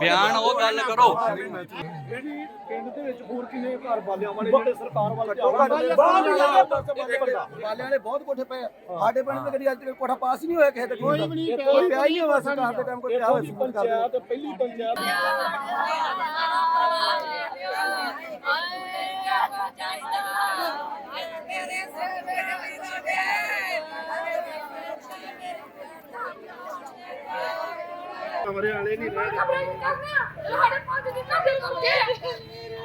ਬਿਆਨ ਉਹ ਗੱਲ ਕਰੋ। ਪਿੰਡ ਦੇ ਵਿੱਚ ਹੋਰ ਕਿੰਨੇ ਘਰ ਬਾਲਿਆਂ ਵਾਲੇ ਜਿਹੜੇ ਸਰਕਾਰ ਵੱਲ ਵਾਲਿਆਂ ਦੇ ਬਹੁਤ ਕੋਠੇ ਪਏ। ਸਾਡੇ ਪਿੰਡ ਦੇ ਕਦੀ ਅੱਜ ਤੱਕ ਕੋਠਾ ਪਾਸ ਹੀ ਨਹੀਂ ਹੋਇਆ ਕਿਸੇ ਦਾ। ਕੋਈ ਵੀ ਨਹੀਂ ਪਿਆ ਹੀ ਹੋਇਆ ਸਰਕਾਰ ਦੇ ਟਾਈਮ ਕੋਈ ਪਿਆ ਹੋਇਆ ਸੀ ਪੰਚਾਇਤ ਪਹਿਲੀ ਪੰਚਾਇਤ। ਵਾਲੇ ਨਹੀਂ ਸਾਡੇ ਪੰਜ ਦਿਨ ਦਾ ਦਿਲ ਰੁਕੇ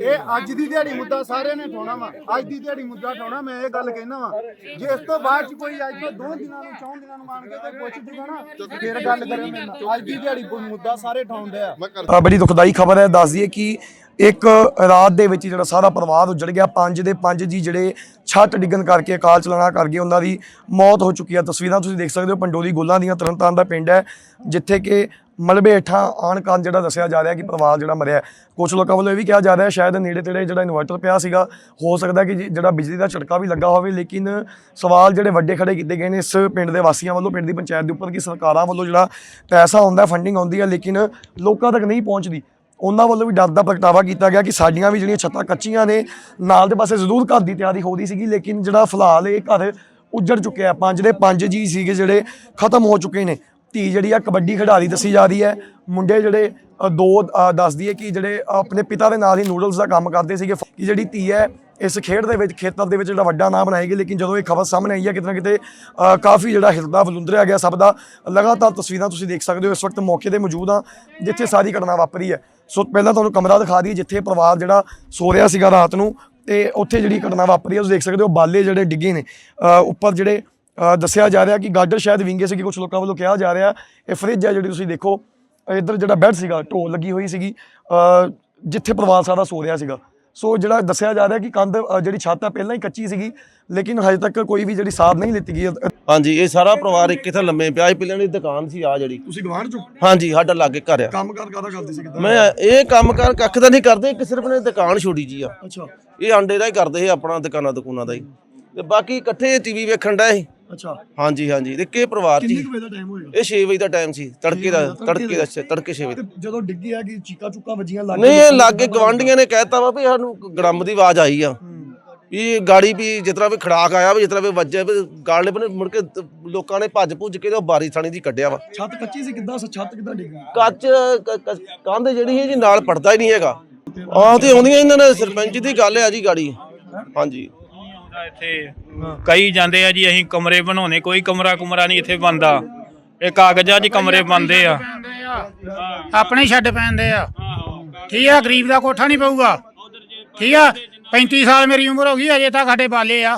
ਇਹ ਅੱਜ ਦੀ ਦਿਹਾੜੀ ਮੁੱਦਾ ਸਾਰਿਆਂ ਨੇ ਉਠਾਉਣਾ ਵਾ। ਅੱਜ ਦੀ ਦਿਹਾੜੀ ਮੁੱਦਾ ਉਠਾਉਣਾ, ਮੈਂ ਇਹ ਗੱਲ ਕਹਿਣਾ ਵਾ ਜੇ ਇਸ ਤੋਂ ਬਾਅਦ ਚ ਕੋਈ ਅੱਜ ਤੋਂ ਦੋ ਦਿਨਾਂ ਨੂੰ, ਚੌਂ ਦਿਨਾਂ ਨੂੰ ਮੰਨ ਕੇ ਤੇ ਪੁੱਛ ਜੂਗਾ ਨਾ, ਫਿਰ ਗੱਲ ਕਰੇ ਮੇਰੇ ਨਾਲ ਅੱਜ ਦੀ ਦਿਹਾੜੀ ਕੋਈ ਮੁੱਦਾ ਸਾਰੇ ਉਠਾਉਂਦੇ ਆ ਬੜੀ ਦੁਖਦਾਈ ਖਬਰ ਹੈ, ਦੱਸ ਦਈਏ ਕਿ ਇੱਕ ਰਾਤ ਦੇ ਵਿੱਚ ਜਿਹੜਾ ਸਾਰਾ ਪਰਿਵਾਰ ਉੱਜੜ ਗਿਆ। ਪੰਜ ਦੇ ਪੰਜ ਜੀ ਜਿਹੜੇ ਛੱਤ ਡਿੱਗਣ ਕਰਕੇ ਅਕਾਲ ਚਲਾਣਾ ਕਰ ਗਏ, ਉਹਨਾਂ ਦੀ ਮੌਤ ਹੋ ਚੁੱਕੀ ਹੈ। ਤਸਵੀਰਾਂ ਤੁਸੀਂ ਦੇਖ ਸਕਦੇ ਹੋ, ਪੰਡੋਲੀ ਗੋਲਾਂ ਦੀਆਂ ਤਰਨਤਾਰਨ ਦਾ ਪਿੰਡ ਹੈ, ਜਿੱਥੇ ਕਿ ਮਲਬੇ ਹੇਠਾਂ ਆਣ ਕਾਰਨ ਜਿਹੜਾ ਦੱਸਿਆ ਜਾ ਰਿਹਾ ਕਿ ਪਰਿਵਾਰ ਜਿਹੜਾ ਮਰਿਆ ਹੈ। ਕੁਝ ਲੋਕਾਂ ਵੱਲੋਂ ਇਹ ਵੀ ਕਿਹਾ ਜਾ ਰਿਹਾ ਸ਼ਾਇਦ ਨੇੜੇ ਤੇੜੇ ਜਿਹੜਾ ਇਨਵਰਟਰ ਪਿਆ ਸੀਗਾ, ਹੋ ਸਕਦਾ ਕਿ ਜੀ- ਜਿਹੜਾ ਬਿਜਲੀ ਦਾ ਝਟਕਾ ਵੀ ਲੱਗਾ ਹੋਵੇ, ਲੇਕਿਨ ਸਵਾਲ ਜਿਹੜੇ ਵੱਡੇ ਖੜੇ ਕੀਤੇ ਗਏ ਨੇ ਇਸ ਪਿੰਡ ਦੇ ਵਾਸੀਆਂ ਵੱਲੋਂ, ਪਿੰਡ ਦੀ ਪੰਚਾਇਤ ਦੇ ਉੱਪਰ ਕਿ ਸਰਕਾਰਾਂ ਵੱਲੋਂ ਜਿਹੜਾ ਪੈਸਾ ਆਉਂਦਾ ਫੰਡਿੰਗ ਆਉਂਦੀ ਹੈ, ਲੇਕਿਨ ਲੋਕਾਂ ਤੱਕ ਨਹੀਂ ਪਹੁੰਚਦੀ ਉਹਨਾਂ ਵੱਲੋਂ ਵੀ ਡਰ ਦਾ ਪ੍ਰਗਟਾਵਾ ਕੀਤਾ ਗਿਆ ਕਿ ਸਾਡੀਆਂ ਵੀ ਜਿਹੜੀਆਂ ਛੱਤਾਂ ਕੱਚੀਆਂ ਨੇ, ਨਾਲ ਦੇ ਪਾਸੇ ਜ਼ਰੂਰ ਘਰ ਦੀ ਤਿਆਰੀ ਹੋ ਰਹੀ ਸੀਗੀ, ਲੇਕਿਨ ਜਿਹੜਾ ਫਿਲਹਾਲ ਇਹ ਘਰ ਉੱਜੜ ਚੁੱਕਿਆ ਹੈ। ਪੰਜ ਦੇ ਪੰਜ ਜੀ ਸੀਗੇ ਜਿਹੜੇ ਖਤਮ ਹੋ ਚੁੱਕੇ ਨੇ ਧੀ ਜਿਹੜੀ ਆ ਕਬੱਡੀ ਖਿਡਾਰੀ ਦੱਸੀ ਜਾ ਰਹੀ ਹੈ। ਮੁੰਡੇ ਜਿਹੜੇ ਅ, ਦੋ ਅ, ਦੱਸਦੀ ਹੈ ਕਿ ਜਿਹੜੇ ਆਪਣੇ ਪਿਤਾ ਦੇ ਨਾਲ ਹੀ ਨੂਡਲਸ ਦਾ ਕੰਮ ਕਰਦੇ ਸੀਗੇ। ਕਿ ਜਿਹੜੀ ਧੀ ਹੈ ਇਸ ਖੇਡ ਦੇ ਵਿੱਚ ਖੇਤਰ ਦੇ ਵਿੱਚ ਜਿਹੜਾ ਵੱਡਾ ਨਾਮ ਬਣਾਏਗੀ। ਲੇਕਿਨ ਜਦੋਂ ਇਹ ਖਬਰ ਸਾਹਮਣੇ ਆਈ ਹੈ ਕਿਤੇ ਨਾ ਕਿਤੇ ਅ, ਕਾਫੀ ਜਿਹੜਾ ਹਿਰਦਾ ਵਲੁੰਦਰਿਆ ਗਿਆ ਸਭ ਦਾ। ਲਗਾਤਾਰ ਤਸਵੀਰਾਂ ਤੁਸੀਂ ਦੇਖ ਸਕਦੇ ਹੋ ਇਸ ਵਕਤ ਮੌਕੇ ਤੇ ਮੌਜੂਦ ਆ ਜਿੱਥੇ ਸਾਰੀ ਘਟਨਾ ਵਾਪਰੀ ਹੈ। ਸੋ ਪਹਿਲਾਂ ਤੁਹਾਨੂੰ ਕਮਰਾ ਦਿਖਾ ਦਈਏ ਜਿੱਥੇ ਪਰਿਵਾਰ ਜਿਹੜਾ ਸੋ ਰਿਹਾ ਸੀਗਾ ਰਾਤ ਨੂੰ। ਤੇ ਉੱਥੇ ਜਿਹੜੀ ਘਟਨਾ ਵਾਪਰੀ ਹੈ ਤੁਸੀਂ ਦੇਖ ਸਕਦੇ ਹੋ ਬਾਲੇ ਜਿਹੜੇ ਡਿੱਗੇ ਨੇ। ਅ, ਉੱਪਰ ਜਿਹੜੇ ਦੱਸਿਆ ਜਾ ਰਿਹਾ ਕਿ ਗਾਡਰ ਸ਼ਾਇਦ ਵਿੰਗੇ ਸੀ ਕੁਝ ਲੋਕਾਂ ਵੱਲੋਂ ਕਿਹਾ ਜਾ ਰਿਹਾ। ਇਹ ਫ੍ਰਿਜ ਹੈ ਜਿਹੜੀ ਤੁਸੀਂ ਦੇਖੋ ਇੱਧਰ ਜਿਹੜਾ ਬੈੱਡ ਸੀਗਾ ਢੋਲ ਲੱਗੀ ਹੋਈ ਸੀਗੀ ਜਿੱਥੇ ਪਰਿਵਾਰ ਸਾਰਾ ਸੋ ਰਿਹਾ ਸੀਗਾ। ਸੋ ਜਿਹੜਾ ਦੱਸਿਆ ਜਾ ਰਿਹਾ ਕਿ ਕੰਧ ਜਿਹੜੀ ਛੱਤ ਆ ਪਹਿਲਾਂ ਹੀ ਕੱਚੀ ਸੀਗੀ ਲੇਕਿਨ ਹਜੇ ਤੱਕ ਕੋਈ ਵੀ ਜਿਹੜੀ ਸਾਰ ਨਹੀਂ ਲਿੱਤੀ ਗਈ ਹਾਂਜੀ ਇਹ ਸਾਰਾ ਪਰਿਵਾਰ ਇੱਕ ਇੱਥੇ ਲੰਮੇ ਪਿਆ ਸੀ ਪਹਿਲਾਂ ਦੀ ਦੁਕਾਨ ਸੀ ਆ ਜਿਹੜੀ। ਤੁਸੀਂ ਗਵਾਂਢ ਚੋ? ਹਾਂਜੀ ਸਾਡਾ ਲਾਗੇ ਘਰ ਆ। ਕੰਮ ਕਾਰ ਕਾਹਦਾ ਕਰਦੇ ਸੀ ਕਿਦਾਂ? ਮੈਂ ਇਹ ਕੰਮ ਕਰ ਕੱਖ ਤਾਂ ਨਹੀਂ ਕਰਦੇ ਇੱਕ ਸਿਰਫ ਨੇ ਦੁਕਾਨ ਛੋਟੀ ਜੀ ਆ। ਅੱਛਾ। ਇਹ ਆਂਡੇ ਦਾ ਹੀ ਕਰਦੇ ਸੀ ਆਪਣਾ ਦੁਕਾਨਾਂ ਦੁਕਾਨਾਂ ਦਾ ਹੀ। ਤੇ ਬਾਕੀ ਇਕੱਠੇ ਟੀਵੀ ਵੇਖਣ ਦਾ ਸੀ। ਅੱਛਾ। ਹਾਂਜੀ ਹਾਂਜੀ। ਤੇ ਕੇ ਪਰਿਵਾਰ ਚ ਕਿੰਨੇ। ਕੁ ਵਜੇ ਦਾ ਟਾਈਮ ਹੋਏਗਾ? ਇਹ 6 ਵਜੇ ਦਾ ਟਾਈਮ ਸੀ। ਤੜਕੇ ਦਾ ਤੜਕੇ ਦਾ। ਤੜਕੇ 6 ਵਜੇ। ਤੇ ਜਦੋਂ ਡਿੱਗੀ ਆ ਕਿ ਚੀਕਾ ਚੁੱਕਾ ਵੱਜੀਆਂ ਲੱਗ ਨਹੀਂ ਇਹ ਲਾਗੇ ਗਵਾਂਢੀਆਂ ਨੇ ਕਹਿਤਾ ਵਾ ਵੀ ਸਾਨੂੰ ਗੜੰਬ ਦੀ ਆਵਾਜ਼ ਆਈ ਆ। ਵੀ ਗਾੜੀ ਵੀ ਜਿਸ ਤਰ੍ਹਾਂ ਵੀ ਖੜਾਕ ਆਇਆ ਵੀ ਜਿਸ ਤਰ੍ਹਾਂ ਵੀ ਵੱਜਿਆ ਵੀ ਗਾਲੇ ਬਨੇ ਮੁੜ ਕੇ ਤ- ਲੋਕਾਂ ਨੇ ਭੱਜ ਭੁੱਜ ਕੇ ਤੇ ਉਹ ਬਾਰੀ ਥਾਣੀ ਦੀ ਕੱਢਿਆ ਵਾ। ਛੱਤ ਕੱਚੀ ਸੀ ਕਿੱਦਾਂ? ਛੱਤ ਕਿੱਦਾਂ ਡਿੱਗੀ? ਕੱਚ ਕ- ਕ- ਕੰਧ ਜਿਹੜੀ ਹੈ ਜੀ ਨਾਲ ਪੜਦਾ ਹੀ ਨਹੀਂ ਹੈਗਾ। ਤੇ ਆਉਂਦੀਆਂ ਇਹਨਾਂ ਨੇ ਸਰਪੰਚ ਦੀ ਗੱਲ ਹੈ ਜੀ ਗਾੜੀ। ਹਾਂਜੀ। ਆਉਂਦਾ ਇੱਥੇ ਕਈ ਜਾਂਦੇ ਆ ਜੀ ਅਸੀਂ ਕਮਰੇ ਬਣਾਉਣੇ ਕੋਈ ਕਮਰਾ ਕੁਮਰਾ ਨਹੀਂ ਇੱਥੇ ਬੰਦਾ ਇਹ ਕਾਗਜ਼ਾਂ 'ਚ ਕਮਰੇ ਬੰਦੇ ਆ। ਆਪਣੇ ਛੱਡ ਪੈਂਦੇ ਆ। ਠੀਕ ਆ ਗਰੀਬ ਦਾ ਕੋਠਾ ਨਹੀਂ ਪਊਗਾ। ਠੀਕ ਆ 35 ਸਾਲ ਮੇਰੀ ਉਮਰ ਹੋ ਗਈ ਅਜੇ ਤੱਕ ਸਾਡੇ ਬਾਲੇ ਆ।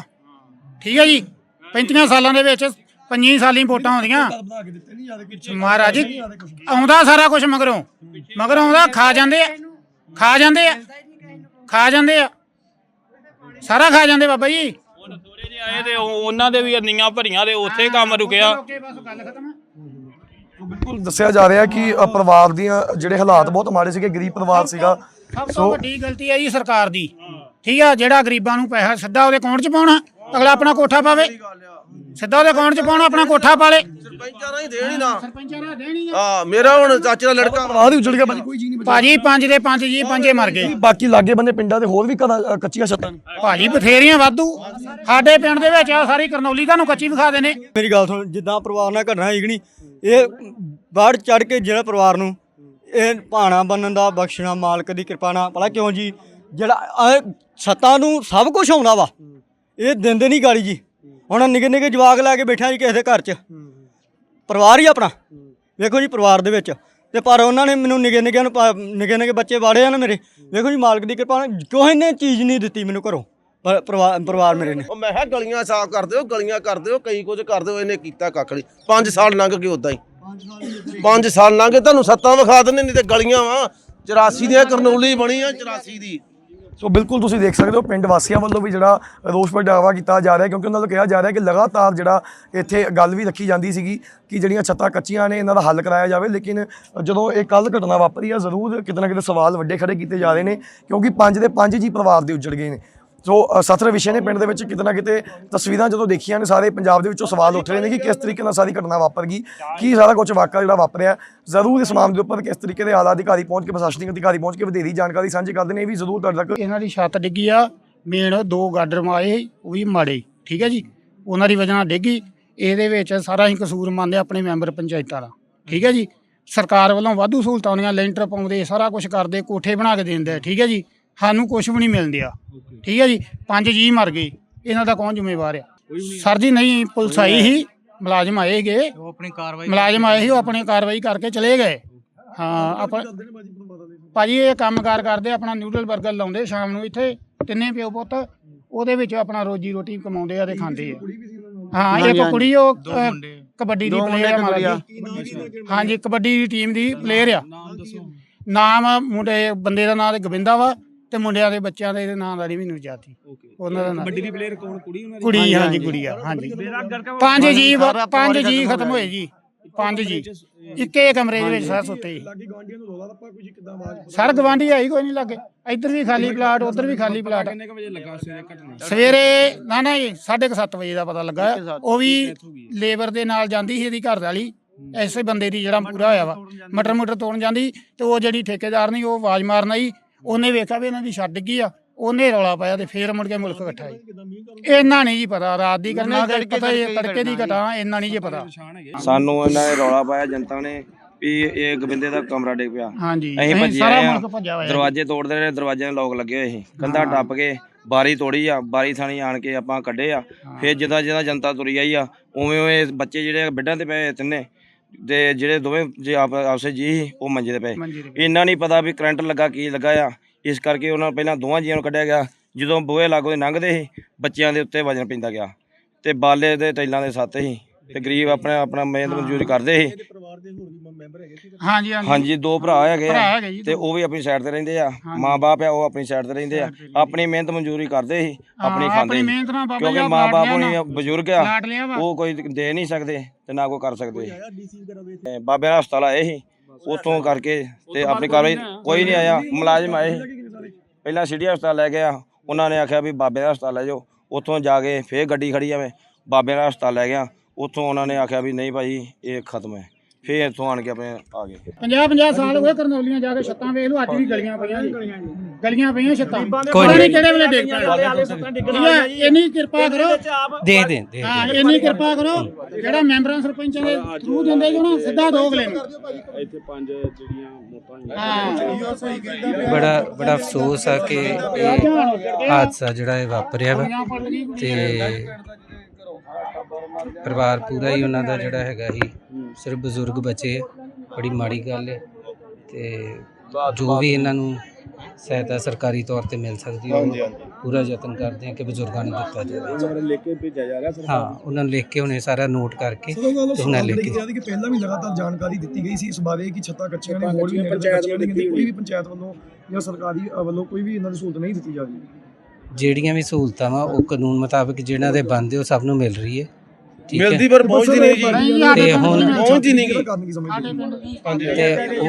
ਠੀਕ ਆ ਜੀ 35 ਸਾਲਾਂ ਦੇ ਵਿੱਚ 25 ਸਾਲੀ ਵੋਟਾਂ ਆਉਂਦੀਆਂ। ਮਹਾਰਾਜ ਆਉਂਦਾ ਸਾਰਾ ਕੁਝ ਮਗਰੋਂ। ਮਗਰ ਆਉਂਦਾ ਖਾ ਜਾਂਦੇ ਆ। ਖਾ ਜਾਂਦੇ ਆ। ਖਾ ਜਾਂਦੇ ਆ। ਸਾਰਾ ਖਾ ਜਾਂਦੇ ਬਾਬਾ ਜੀ। ਥੋੜੇ ਜਿਹੇ ਆਏ ਤੇ ਉਹ- ਉਹਨਾਂ ਦੇ ਵੀ ਨੀਆਂ ਭਰੀਆਂ ਤੇ ਉੱਥੇ ਕੰਮ ਰੁਕਿਆ। ਬਸ ਗੱਲ ਖਤਮ। ਬਿਲਕੁਲ ਦੱਸਿਆ ਜਾ ਰਿਹਾ ਕਿ ਅ, ਪਰਿਵਾਰ ਦੀਆਂ ਜਿਹੜੇ ਹਾਲਾਤ ਬਹੁਤ ਮਾੜੇ ਸੀਗੇ ਗਰੀਬ ਪਰਿਵਾਰ ਸੀਗਾ। ਸਭ ਤੋਂ ਵੱਡੀ ਗਲਤੀ ਹੈ ਜੀ ਸਰਕਾਰ ਦੀ। ਠੀਕ ਆ ਜਿਹੜਾ ਗਰੀਬਾਂ ਨੂੰ ਪੈਸਾ ਸਿੱਧਾ ਉਹਦੇ ਅਕਾਊਂਟ 'ਚ ਪਾਉਣਾ ਅਗਲਾ ਆਪਣਾ ਕੋਠਾ ਪਾਵੇ। ਸਿੱਧਾ ਉਹਦੇ ਅਕਾਊਂਟ 'ਚ ਪਾਉਣਾ ਆਪਣਾ ਕੋਠਾ ਪਾਲੇ ਸਰਪੰਚਾਂ ਨਾਲ ਹੀ ਦੇਣ ਹੀ ਨਾ। ਸਰਪੰਚਾਂ ਨੇ ਦੇਣੀ ਆ। ਆ ਮੇਰਾ ਹੁਣ ਚਾਚੇ ਦਾ ਲੜਕਾ ਪਰਿਵਾਰ ਹੀ ਉਜੜ ਗਿਆ ਬਾਜੀ ਕੋਈ ਜੀ ਨਹੀਂ ਬਚਿਆ ਭਾਜੀ ਪੰਜ ਦੇ ਪੰਜ ਜੀ ਪੰਜੇ ਮਰ ਗਏ। ਬਾਕੀ ਲਾਗੇ ਬੰਦੇ ਪਿੰਡਾਂ ਦੇ ਹੋਰ ਵੀ ਕੱਚੀਆਂ ਛੱਤਾਂ ਨੇ? ਭਾਜੀ ਬਥੇਰੀਆਂ ਵਾਧੂ। ਸਾਡੇ ਪਿੰਡ ਦੇ ਵਿੱਚ ਆ ਸਾਰੀ ਕਰਨੌਲੀ ਤੁਹਾਨੂੰ ਕੱਚੀ ਵਿਖਾ ਦੇਣੇ ਮੇਰੀ ਗੱਲ ਸੁਣ ਜਿੱਦਾਂ ਪਰਿਵਾਰ ਨਾਲ ਘਟਨਾ ਕਿ ਨਹੀਂ ਇਹ ਬਾੜ ਚੜ ਕੇ ਜਿਹੜਾ ਪਰਿਵਾਰ ਨੂੰ ਇਹ ਭਾਣਾ ਬੰਨਣ ਦਾ ਬਖਸ਼ਣਾ ਮਾਲਕ ਦੀ ਕਿਰਪਾ ਨਾਲ ਭਲਾ ਕਿਉਂ ਜੀ? ਜਿਹੜਾ ਸੱਤਾਂ ਨੂੰ ਸਭ ਕੁਝ ਆਉਂਦਾ ਵਾ। ਇਹ ਦਿੰਦੇ ਨਹੀਂ ਗਾੜੀ ਜੀ। ਹੁਣ ਨਿੱਕੇ ਨਿੱਕੇ ਜਵਾਕ ਲੈ ਕੇ ਬੈਠਾ ਜੀ ਕਿਸੇ ਦੇ ਘਰ 'ਚ। ਪਰਿਵਾਰ ਹੀ ਆਪਣਾ। ਵੇਖੋ ਜੀ ਪਰਿਵਾਰ ਦੇ ਵਿੱਚ। ਤੇ ਪਰ ਉਹਨਾਂ ਨੇ ਮੈਨੂੰ ਨਿੱਕੇ ਨਿੱਕਿਆਂ ਨੂੰ ਪਾ- ਨਿੱਕੇ ਨਿੱਕੇ ਬੱਚੇ ਵਾੜੇ ਆ ਨਾ ਮੇਰੇ। ਵੇਖੋ ਜੀ, ਮਾਲਕ ਦੀ ਕਿਰਪਾ ਨਾਲ ਕੋਈ ਨੇ ਚੀਜ਼ ਨਹੀਂ ਦਿੱਤੀ ਮੈਨੂੰ ਘਰੋਂ? ਪਰਿਵਾਰ ਪਰਿਵਾਰ ਮੇਰੇ ਨੇ। ਉਹ ਮੈਂ ਕਿਹਾ ਗਲੀਆਂ ਸਾਫ਼ ਕਰ ਦਿਓ, ਗਲੀਆਂ ਕਰ ਦਿਓ, ਕਈ ਕੁਝ ਕਰ ਦਿਓ, ਇਹਨੇ ਕੀਤਾ ਕੱਖ ਨਹੀਂ। 5 ਸਾਲ ਲੰਘ ਗਏ ਉਦਾਂ ਹੀ। 5 ਸਾਲ ਲੰਘ ਗਏ, ਤੁਹਾਨੂੰ ਸੱਤਾਂ ਵਿਖਾ ਦਿੰਦੇ ਨਹੀਂ ਤੇ ਗਲੀਆਂ ਵਾ। 84 ਦੀਆਂ ਕਰਨੌਲੀ ਬਣੀ ਆ 84 ਦੀ। ਸੋ ਬਿਲਕੁਲ ਤੁਸੀਂ ਦੇਖ ਸਕਦੇ ਹੋ ਪਿੰਡ ਵਾਸੀਆਂ ਵੱਲੋਂ ਵੀ ਜਿਹੜਾ ਰੋਸ ਪ੍ਰਗਟਾਵਾ ਕੀਤਾ ਜਾ ਰਿਹਾ ਕਿਉਂਕਿ ਉਹਨਾਂ ਨੂੰ ਕਿਹਾ ਜਾ ਰਿਹਾ ਕਿ ਲਗਾਤਾਰ ਜਿਹੜਾ ਇੱਥੇ ਗੱਲ ਵੀ ਰੱਖੀ ਜਾਂਦੀ ਸੀਗੀ ਕਿ ਜਿਹੜੀਆਂ ਛੱਤਾਂ ਕੱਚੀਆਂ ਨੇ, ਇਹਨਾਂ ਦਾ ਹੱਲ ਕਰਾਇਆ ਜਾਵੇ। ਲੇਕਿਨ ਜਦੋਂ ਇਹ ਕੱਲ ਘਟਨਾ ਵਾਪਰੀ ਆ, ਜ਼ਰੂਰ ਕਿਤੇ ਨਾ ਕਿਤੇ ਸਵਾਲ ਵੱਡੇ ਖੜੇ ਕੀਤੇ ਜਾ ਰਹੇ ਨੇ, ਕਿਉਂਕਿ ਪੰਜ ਦੇ ਪੰਜ ਜੀ ਪਰਿਵਾਰ ਦੇ ਉੱਜੜ ਗਏ ਨੇ। ਸੋ ਅ, ਵਿਸ਼ੇ ਨੇ ਪਿੰਡ ਦੇ ਵਿੱਚ ਕਿਤੇ ਨਾ ਕਿਤੇ ਤਸਵੀਰਾਂ ਜਦੋਂ ਦੇਖੀਆਂ ਨੇ ਸਾਰੇ ਪੰਜਾਬ ਦੇ ਵਿੱਚੋਂ ਸਵਾਲ ਉੱਠ ਰਹੇ ਨੇ ਕਿ ਕਿਸ ਤਰੀਕੇ ਨਾਲ ਸਾਰੀ ਘਟਨਾ ਵਾਪਰ ਗਈ ਕੀ ਸਾਰਾ ਕੁਝ ਵਾਕਿਆ ਜਿਹੜਾ ਵਾਪਰਿਆ ਜ਼ਰੂਰ ਇਸ ਮਾਮਲੇ ਦੇ ਉੱਪਰ ਕਿਸ ਤਰੀਕੇ ਦੇ ਆਲਾ ਅਧਿਕਾਰੀ ਪਹੁੰਚ ਕੇ ਪ੍ਰਸ਼ਾਸਨਿਕ ਅਧਿਕਾਰੀ ਪਹੁੰਚ ਕੇ ਵਧੇਰੀ ਜਾਣਕਾਰੀ ਸਾਂਝੀ ਕਰਦੇ ਨੇ ਇਹ ਵੀ ਜ਼ਰੂਰ ਤੁਹਾਡੇ ਤੱਕ ਇਹਨਾਂ ਦੀ ਛੱਤ ਡਿੱਗੀ ਆ ਮੇਨ ਦੋ ਗਾਡਰ ਮਾਏ ਸੀ, ਉਹ ਵੀ ਮਾੜੇ ਠੀਕ ਹੈ ਜੀ? ਉਹਨਾਂ ਦੀ ਵਜ੍ਹਾ ਨਾਲ ਡਿੱਗੀ ਇਹਦੇ ਵਿੱਚ ਸਾਰਾ ਹੀ ਕਸੂਰ ਮੰਨਦੇ ਆਪਣੇ ਮੈਂਬਰ ਪੰਚਾਇਤਾਂ ਦਾ ਠੀਕ ਹੈ ਜੀ? ਸਰਕਾਰ ਵੱਲੋਂ ਵਾਧੂ ਸਹੂਲਤਾਂ ਆਉਂਦੀਆਂ ਲੈਂਟਰ ਪਾਉਂਦੇ ਸਾਰਾ ਕੁਝ ਕਰਦੇ ਕੋਠੇ ਬਣਾ ਕੇ ਦਿੰਦੇ ਠੀਕ ਹੈ ਜੀ? ਸਾਨੂੰ ਕੁਝ ਵੀ ਨਹੀਂ ਮਿਲਦਿਆ ਠੀਕ ਹੈ ਜੀ? ਪੰਜ ਜੀ ਮਰ ਗਏ। ਇਹਨਾਂ ਦਾ ਕੌਣ ਜ਼ਿੰਮੇਵਾਰ ਆ? ਸਰ ਜੀ ਨਹੀਂ ਪੁਲਿਸ ਆਈ ਸੀ। ਮੁਲਾਜ਼ਮ ਆਏ ਗਏ ਉਹ ਆਪਣੀ ਕਾਰਵਾਈ ਮੁਲਾਜ਼ਮ ਆਏ ਸੀ ਉਹ ਆਪਣੀ ਕਾਰਵਾਈ ਕਰਕੇ ਚਲੇ ਗਏ। ਹਾਂ ਆਪਾਂ ਭਾਜੀ ਇਹ ਕੰਮਕਾਰ ਕਰਦੇ ਆਪਣਾ ਨਿਊਡਲ 버ਗਰ ਲਾਉਂਦੇ ਸ਼ਾਮ ਨੂੰ ਇੱਥੇ। ਤਿੰਨੇ ਪਿਓ ਪੁੱਤ ਉਹਦੇ ਵਿੱਚ ਆਪਣਾ ਰੋਜੀ ਰੋਟੀ ਕਮਾਉਂਦੇ ਆ ਤੇ ਖਾਂਦੇ ਆ। ਹਾਂ ਇੱਕ ਕੁੜੀ ਉਹ ਕਬੱਡੀ ਦੀ ਪਲੇਅਰ ਆ ਮਾਰਾ ਜੀ ਹਾਂਜੀ ਕਬੱਡੀ ਦੀ ਟੀਮ ਦੀ ਪਲੇਅਰ ਆ। ਨਾਮ ਮੁੰਡੇ ਬੰਦੇ ਦਾ ਨਾਮ ਤੇ ਗੋਬਿੰਦਾ ਵਾ। ਤੇ ਮੁੰਡਿਆਂ ਦੇ ਬੱਚਿਆਂ ਦੇ ਨਾਂ ਦਾ ਨਹੀਂ ਮੈਨੂੰ ਜਾਤੀ ਉਹਨਾਂ ਦਾ ਨਾਂ ਕਬੱਡੀ ਦੀ ਪਲੇਅਰ ਕੌਣ? ਕੁੜੀ ਉਹਨਾਂ ਦੀ? ਕੁੜੀ ਹਾਂਜੀ ਕੁੜੀ ਆ ਹਾਂਜੀ। ਪੰਜ ਜੀ ਪੰਜ ਜੀ ਖਤਮ ਹੋਏ ਜੀ। ਪੰਜ ਜੀ। ਇੱਕੇ ਕਮਰੇ ਦੇ ਵਿੱਚ ਸਾਰ ਸੁੱਤੇ ਸੀ ਸਰ ਗਵਾਂਢੀ ਆਈ ਕੋਈ ਨਹੀਂ ਲੱਗੇ। ਇੱਧਰ ਵੀ ਖਾਲੀ ਪਲਾਟ ਉੱਧਰ ਵੀ ਖਾਲੀ ਪਲਾਟ ਕਿੰਨੇ ਕੁ ਵਜੇ ਲੱਗਾ ਸਵੇਰੇ ਘਟਨਾ? ਸਵੇਰੇ ਨਾ ਨਾ ਜੀ 7:30 ਵਜੇ ਦਾ ਪਤਾ ਲੱਗਾ। ਉਹ ਵੀ ਲੇਬਰ ਦੇ ਨਾਲ ਜਾਂਦੀ ਸੀ ਇਹਦੀ ਘਰ ਵਾਲੀ। ਐਸੇ ਬੰਦੇ ਦੀ ਜਿਹੜਾ ਪੂਰਾ ਹੋਇਆ ਵਾ। ਮਟਰ ਮਟਰ ਤੋੜਨ ਜਾਂਦੀ ਤੇ ਉਹ ਜਿਹੜੀ ਠੇਕੇਦਾਰ ਨਹੀਂ ਉਹ ਆਵਾਜ਼ ਮਾਰਨ ਆਈ। ਉਹਨੇ ਵੇਖਿਆ ਵੀ ਇਹਨਾਂ ਦੀ ਛੱਡ ਗਈ ਆ ਉਹਨੇ ਰੌਲਾ ਪਾਇਆ ਤੇ ਫੇਰ ਮੁੜ ਕੇ ਮੁਲਕ ਇਕੱਠਾ ਜੀ ਇਹਨਾਂ ਨਹੀਂ ਜੀ ਪਤਾ ਰਾਤ ਦੀ ਕਰਨਾ ਪਤਾ ਇਹ ਤੜਕੇ ਦੀ ਘਟਨਾ ਇਹਨਾਂ ਨਹੀਂ ਜੀ ਪਤਾ। ਸਾਨੂੰ ਇਹਨਾਂ ਨੇ ਰੌਲਾ ਪਾਇਆ ਜਨਤਾ ਨੇ ਵੀ ਇਹ ਗੋਬਿੰਦੇ ਦਾ ਕਮਰਾ ਡਿੱਗ ਪਿਆ। ਹਾਂਜੀ ਅਸੀਂ ਭੱਜੇ ਸਾਰਾ ਆਏ ਆ। ਮੁਲਕ ਭੱਜਿਆ। ਦਰਵਾਜ਼ੇ ਤੋੜਦੇ ਰਹੇ ਦਰਵਾਜ਼ਿਆਂ ਦੇ ਲੋਕ ਲੱਗੇ ਹੋਏ ਸੀ। ਕੰਧਾ ਟੱਪ ਕੇ ਬਾਰੀ ਤੋੜੀ ਆ ਬਾਰੀ ਥਾਣੀ ਆਣ ਕੇ ਆਪਾਂ ਕੱਢੇ ਆ। ਫਿਰ ਜਿੱਦਾਂ ਜਿੱਦਾਂ ਜਨਤਾ ਤੁਰੀ ਆਈ ਆ ਉਵੇਂ ਉਵੇਂ ਬੱਚੇ ਜਿਹੜੇ ਬੈੱਡਾਂ ਤੇ ਪਏ ਤਿੰਨੇ। ਤੇ ਜਿਹੜੇ ਦੋਵੇਂ ਜੇ ਆਪ ਆਪਸੇ ਜੀ ਉਹ ਮੰਜੇ ਤੇ ਪਏ। ਮੰਜੀ ਦੇ ਇਹਨਾਂ ਨਹੀਂ ਪਤਾ ਵੀ ਕਰੰਟ ਲੱਗਾ ਕੀ ਲੱਗਾ ਆ। ਇਸ ਕਰਕੇ ਉਹਨਾਂ ਪਹਿਲਾਂ ਦੋਵਾਂ ਜੀਆਂ ਨੂੰ ਕੱਢਿਆ ਗਿਆ। ਜਦੋਂ ਬੂਹੇ ਲਾਗੋਂ ਦੀ ਲੰਘਦੇ ਸੀ ਬੱਚਿਆਂ ਦੇ ਉੱਤੇ ਵਜਨ ਪੈਂਦਾ ਗਿਆ। ਤੇ ਬਾਲੇ ਦੇ ਟੈਲਾਂ ਦੇ ਸੱਤ ਸੀ। ਤੇ ਗਰੀਬ ਆਪਣਾ ਆਪਣਾ ਮਿਹਨਤ ਮਜ਼ਦੂਰੀ ਕਰਦੇ ਸੀ। ਹਾਂਜੀ ਹਾਂਜੀ। ਹਾਂਜੀ ਦੋ ਭਰਾ ਹੈਗੇ ਭਰਾ ਆ ਹੈਗੇ ਜੀ ਤੇ ਉਹ ਵੀ ਆਪਣੀ ਸਾਈਡ ਤੇ ਰਹਿੰਦੇ ਆ। ਮਾਂ-ਬਾਪ ਆ ਉਹ ਆਪਣੀ ਸਾਈਡ ਤੇ ਰਹਿੰਦੇ ਆ। ਆਪਣੀ ਮਿਹਨਤ ਮਜ਼ਦੂਰੀ ਕਰਦੇ ਸੀ ਆਪਣੀ ਖਾਂਦੇ ਆਪਣੀ ਸੀ। ਮਿਹਨਤ ਨਾਲ ਬਾਬਾ ਕਿਉਂਕਿ ਜੀ ਮਾਂ-ਬਾਪ ਹੋਣੀ। ਬਜ਼ੁਰਗ ਆ ਲਾਟ ਲਿਆ ਵਾ। ਉਹ ਕੋਈ ਦੇ ਨਹੀਂ ਸਕਦੇ ਤੇ ਨਾ ਕੋਈ ਕਰ ਸਕਦੇ। ਤੇ ਬਾਬੇ ਦਾ ਹਸਪਤਾਲ ਆਏ ਸੀ ਉਤੋਂ ਕਰਕੇ ਤੇ ਆਪਣੀ ਕਾਰਵਾਈ ਕੋਈ ਨਹੀਂ ਆਇਆ ਮੁਲਾਜ਼ਮ ਆਏ ਸੀ। ਪਹਿਲਾਂ ਸਿਟੀ ਹਸਪਤਾਲ ਲੈ ਗਿਆ ਉਹਨਾਂ ਨੇ ਆਖਿਆ ਵੀ ਬਾਬੇ ਦਾ ਹਸਪਤਾਲ ਲੈ ਜਾਓ। ਉੱਥੋਂ ਜਾ ਕੇ ਫੇਰ ਗੱਡੀ ਖੜੀ ਆਵੇਂ ਬਾਬੇ ਦਾ ਹਸਪਤਾਲ ਲੈ ਗਿਆ। ਉੱਥੋਂ ਉਹਨਾਂ ਨੇ ਆਖਿਆ ਵੀ ਨਹੀਂ ਭਾਈ ਇਹ ਖਤਮ ਹੈ। ਫੇਰ ਇੱਥੋਂ ਆਣ ਕੇ ਆਪਣੇ ਆ ਗਏ। 50 50 ਸਾਲ ਹੋਏ ਕਰਨੌਲੀਆਂ ਜਾ ਕੇ ਛੱਤਾਂ ਵੇਖ ਲਓ ਅੱਜ ਵੀ ਗਲੀਆਂ ਪਈਆਂ ਜੀ। ਗਲੀਆਂ ਪਈਆਂ ਛੱਤਾਂ। ਕੋਈ ਪਤਾ ਨਹੀਂ। ਕਿਹੜੇ ਵੇਲੇ ਡਿੱਗ ਪੈਣ ਇੰਨੀ ਕਿਰਪਾ ਕਰੋ। ਦੇ ਦੇ ਦੇ ਹਾਂ ਇੰਨੀ ਕਿਰਪਾ ਕਰੋ। ਜਿਹੜਾ ਮੈਂਬਰਾਂ ਸਰਪੰਚਾਂ ਦੇ ਥਰੂ ਦਿੰਦੇ ਜੋ ਨਾ ਸਿੱਧਾ ਦੋ ਅਗਲੇ ਨੂੰ। ਇੱਥੇ ਪੰਜ ਜਿਹੜੀਆਂ ਮੋਟਾਂ ਹਾਂ। ਬੜਾ ਬੜਾ ਅਫਸੋਸ ਆ ਕਿ ਇਹ ਹਾਦਸਾ ਜਿਹੜਾ ਇਹ ਵਾਪਰਿਆ ਵਾ। ਤੇ ਪਰਿਵਾਰ ਪੂਰਾ ਹੀ ਉਹਨਾਂ ਦਾ ਜਿਹੜਾ ਹੈਗਾ ਹੀ ਸਿਰਫ ਬਜ਼ੁਰਗ ਬਚੇ ਆ। ਬੜੀ ਮਾੜੀ ਗੱਲ ਹੈ ਤੇ ਜੋ ਵੀ ਇਹਨਾਂ ਨੂੰ ਸਹਾਇਤਾ ਸਰਕਾਰੀ ਤੌਰ ਤੇ ਮਿਲ ਸਕਦੀ ਹੈ ਉਹ ਪੂਰਾ ਯਤਨ ਕਰਦੇ ਆ ਕਿ ਬਜ਼ੁਰਗਾਂ ਨੂੰ ਦਿੱਤਾ ਜਾਵੇ। ਲਿਖ ਕੇ ਭੇਜਿਆ ਜਾ ਰਿਹਾ ਹਾਂ ਉਹਨਾਂ ਨੂੰ ਲਿਖ ਕੇ ਹੁਣੇ ਸਾਰਾ ਨੋਟ ਕਰਕੇ ਤੇ ਉਹਨਾਂ ਲਿਖ ਕੇ ਕਿ ਪਹਿਲਾਂ ਵੀ ਲਗਾਤਾਰ ਜਾਣਕਾਰੀ ਦਿੱਤੀ ਗਈ ਸੀ ਇਸ ਬਾਰੇ ਕਿ ਛੱਤਾਂ ਕੱਚੀਆਂ ਨੇ ਛੱਤਾਂ ਹੋਰ ਵੀ ਕੱਚੀਆਂ ਪੰਚਾਇਤ ਵੱਲੋਂ ਦਿੱਤੀ ਕੋਈ ਵੀ ਪੰਚਾਇਤ ਵੱਲੋਂ ਜਾਂ ਸਰਕਾਰੀ ਅ, ਵੱਲੋਂ ਕੋਈ ਵੀ ਇਹਨਾਂ ਦੀ ਸਹੂਲਤ ਨਹੀਂ ਦਿੱਤੀ ਜਾ ਰਹੀ। ਜਿਹੜੀਆਂ ਵੀ ਸਹੂਲਤਾਂ ਵਾ ਉਹ ਕਾਨੂੰਨ ਮੁਤਾਬਕ ਜਿਹਨਾਂ ਦੇ ਬਣਦੇ ਉਹ ਸਭ ਨੂੰ ਮਿਲ ਰਹੀ ਹੈ। ਮਿਲਦੀ ਪਰ ਪਹੁੰਚਦੀ ਨਹੀਂ ਜੀ। ਤੇ ਹੁਣ ਦੀ ਪਹੁੰਚਦੀ ਨਹੀਂ ਕਿਹਦਾ ਗੀ। ਕਾਰਨ ਕੀ ਸਮਝਦੇ? ਤੇ ਉਹ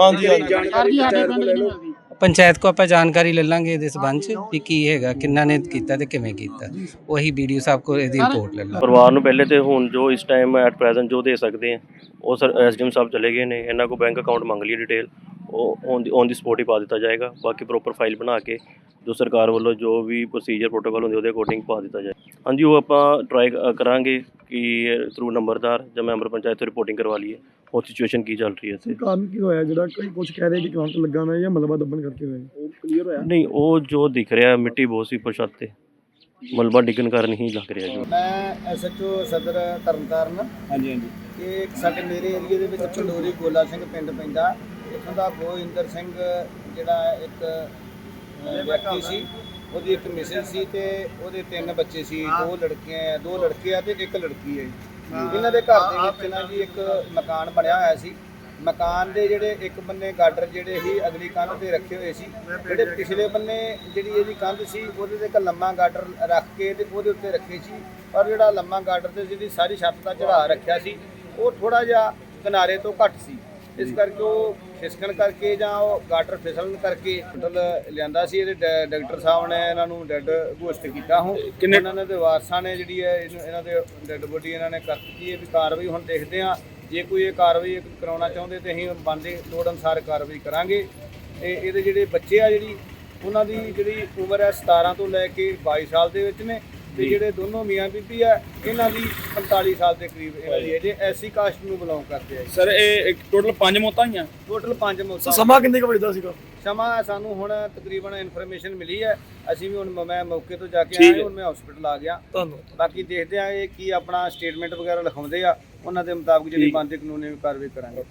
ਹਾਂਜੀ ਹਾਂਜੀ। ਪੰਚਾਇਤ ਕੋ ਆਪਾਂ ਜਾਣਕਾਰੀ ਲੈ ਲਾਂਗੇ ਇਹਦੇ ਸਬੰਧ ਚ ਵੀ ਕੀ ਹੈਗਾ ਕਿੰਨਾ ਨੇ ਕੀਤਾ ਤੇ ਕਿਵੇਂ ਕੀਤਾ। ਉਹੀ ਵੀਡੀਓ ਸਾਹਿਬ ਕੋ ਇਹਦੀ ਰਿਪੋਰਟ ਲੈ ਲਾਂਗੇ। ਪਰਿਵਾਰ ਨੂੰ ਪਹਿਲੇ ਤੇ ਹੁਣ ਜੋ ਇਸ ਟਾਈਮ ਐਟ ਪ੍ਰੈਜ਼ੈਂਟ ਜੋ ਦੇ ਸਕਦੇ ਆ ਉਹ ਸਰ ਐਸਡੀਐਮ ਸਾਹਿਬ ਚਲੇ ਗਏ ਨੇ ਇਹਨਾਂ ਕੋ ਬੈਂਕ ਅਕਾਊਂਟ ਮੰਗ ਲਈ ਡਿਟੇਲ ਉਹ on the on the spot ਹੀ ਪਾ ਦਿੱਤਾ ਜਾਏਗਾ। ਬਾਕੀ ਪ੍ਰੋਪਰ ਫਾਈਲ ਬਣਾ ਕੇ ਜੋ ਸਰਕਾਰ ਵੱਲੋਂ ਜੋ ਵੀ ਪ੍ਰੋਸੀਜਰ ਪ੍ਰੋਟੋਕਾਲ ਹੁੰਦੇ ਉਹਦੇ ਅਕੋਰਡਿੰਗ ਪਾ ਦਿੱਤਾ ਜਾਏ। ਹਾਂਜੀ ਉਹ ਆਪਾਂ ਟਰਾਈ ਕਰਾਂਗੇ ਕਿ ਥਰੂ ਨੰਬਰਦਾਰ ਜਾਂ ਮੈਂਬਰ ਪੰਚਾਇਤ ਤੋਂ ਰਿਪੋਰਟਿੰਗ ਕਰਵਾ ਲਈਏ। ਉਹ ਸਿਚੁਏਸ਼ਨ ਕੀ ਚੱਲ ਰਹੀ ਹੈ ਇੱਥੇ? ਕਾਰਨ ਕੀ ਹੋਇਆ? ਜਿਹੜਾ ਕਈ ਕੁਝ ਕਹਿ ਰਹੇ ਕਿ ਕਰੰਟ ਲੱਗਾ ਨਾ ਜਾਂ ਮਲਬਾ ਦੱਬਣ ਕਰਕੇ ਹੋਇਆ? ਉਹ ਕਲੀਅਰ ਹੋਇਆ। ਨਹੀਂ ਉਹ ਜੋ ਦਿਖ ਰਿਹਾ ਮਿੱਟੀ ਬਹੁਤ ਸੀ ਪ੍ਰਸ਼ਤ ਤੇ। ਮਲਬਾ ਡਿੱਗਣ ਕਾਰਨ ਹੀ ਲੱਗ ਰਿਹਾ ਜੀ। ਮੈਂ ਐਸਐਚਓ ਸਦਰ ਤਰਨਤਾਰਨ ਹਾਂਜੀ ਹਾਂਜੀ। ਇਹ ਸਾਡੇ ਮੇਰੇ ਏਰੀਆ ਦੇ ਵਿੱਚ ਪੰਡੋਰੀ ਗੋਲਾ ਸਿੰਘ ਪਿੰਡ ਪੈਂਦਾ। ਇੱਥੋਂ ਦਾ ਗੋਇੰਦਰ ਸਿੰਘ ਜਿਹੜਾ ਇੱਕ ਵਿਅਕਤੀ ਸੀ ਉਹਦੀ ਇੱਕ ਮਿਸਿਸ ਸੀ ਤੇ ਉਹਦੇ ਤਿੰਨ ਬੱਚੇ ਸੀ ਦੋ ਲੜਕੀਆਂ ਦੋ ਲੜਕੇ ਆ ਤੇ ਇੱਕ ਲੜਕੀ ਹੈ। ਇਹਨਾਂ ਦੇ ਘਰ ਦੇ ਵਿੱਚ ਨਾ ਜੀ ਇੱਕ ਮਕਾਨ ਬਣਿਆ ਹੋਇਆ ਸੀ। ਮਕਾਨ ਦੇ ਜਿਹੜੇ ਇੱਕ ਬੰਨੇ ਗਾਡਰ ਜਿਹੜੇ ਸੀ ਅਗਲੀ ਕੰਧ ਤੇ ਰੱਖੇ ਹੋਏ ਸੀ। ਜਿਹੜੇ ਪਿਛਲੇ ਬੰਨੇ ਜਿਹੜੀ ਇਹਦੀ ਕੰਧ ਸੀ ਉਹਦੇ ਤੇ ਇੱਕ ਲੰਮਾ ਗਾਡਰ ਰੱਖ ਕੇ ਤੇ ਉਹਦੇ ਉੱਤੇ ਰੱਖੇ ਸੀ। ਪਰ ਜਿਹੜਾ ਲੰਮਾ ਗਾਡਰ ਤੇ ਜਿਹੜੀ ਸਾਰੀ ਛੱਤ ਦਾ ਚੜਾ ਰੱਖਿਆ ਸੀ ਉਹ ਥੋੜਾ ਜਿਹਾ ਕਿਨਾਰੇ ਤੋਂ ਘੱਟ ਸੀ। ਇਸ ਕਰਕੇ ਉਹ ਖਿਸਕਣ ਕਰਕੇ ਜਾਂ ਉਹ ਗਾਟਰ ਫਿਸਲਣ ਕਰਕੇ ਹਸਪਤਾਲ ਲਿਆਂਦਾ ਸੀ ਇਹਦੇ ਡਾ- ਡਾਕਟਰ ਸਾਹਿਬ ਨੇ ਇਹਨਾਂ ਨੂੰ ਡੈੱਡ ਘੋਸ਼ਿਤ ਕੀਤਾ ਹੁਣ। ਇਹਨਾਂ ਦੇ ਵਾਰਸਾਂ ਨੇ ਜਿਹੜੀ ਹੈ ਇਹਨੂੰ- ਇਹਨਾਂ ਦੇ ਡੈੱਡ ਬੋਡੀ ਇਹਨਾਂ ਨੇ ਕਰ ਦਿੱਤੀ ਹੈ ਵੀ ਕਾਰਵਾਈ ਹੁਣ ਦੇਖਦੇ ਆ ਜੇ ਕੋਈ ਇਹ ਕਾਰਵਾਈ ਕਰਾਉਣਾ ਚਾਹੁੰਦੇ ਤੇ ਅਸੀਂ ਬੰਦੇ ਲੋੜ ਅਨੁਸਾਰ ਕਾਰਵਾਈ ਕਰਾਂਗੇ। ਇਹ ਇਹਦੇ ਜਿਹੜੇ ਬੱਚੇ ਆ ਜਿਹੜੀ ਉਹਨਾਂ ਦੀ ਜਿਹੜੀ ਉਮਰ ਹੈ 17 ਤੋਂ ਲੈ ਕੇ 22 ਸਾਲ ਦੇ ਵਿੱਚ ਨੇ। ਤੇ ਜਿਹੜੇ ਦੋਨੋਂ ਮੀਆਂ ਬੀਬੀ ਆ ਇਹਨਾਂ ਦੀ 45 ਸਾਲ ਦੇ ਕਰੀਬ ਇਹਨਾਂ ਦੀ ਏਜ ਐਸੀ ਕਾਸਟ ਨੂੰ ਬਿਲੋਂਗ ਕਰਦੇ ਆ ਸਰ ਇਹ ਟੋਟਲ ਪੰਜ ਮੌਤਾਂ ਹੋਈਆਂ? ਟੋਟਲ 5 ਮੌਤਾਂ ਸਮਾਂ ਕਿੰਨੇ ਕੁ ਵਜੇ ਦਾ ਸੀਗਾ? ਸਮਾਂ ਸਾਨੂੰ ਹੁਣ ਤਕਰੀਬਨ ਇਨਫੋਰਮੇਸ਼ਨ ਮਿਲੀ ਹੈ। ਅਸੀਂ ਵੀ ਹੁਣ ਮ- ਮੌਕੇ ਤੋਂ ਜਾ ਕੇ ਆਇਆ ਹੈ। ਹੁਣ ਮੈਂ ਹਸਪੀਟਲ ਆ ਗਿਆ। ਧੰਨਵਾਦ। ਬਾਕੀ ਦੇਖਦੇ ਆ ਇਹ ਕੀ ਆਪਣਾ ਸਟੇਟਮੈਂਟ ਵਗੈਰਾ ਲਿਖਾਉਂਦੇ ਆ। ਉਹਨਾਂ ਦੇ ਮੁਤਾਬਕ ਜਿਹੜੀ। ਬਣਦੀ ਕਾਨੂੰਨੀ ਕਾਰਵਾਈ ਕਰਾਂਗੇ।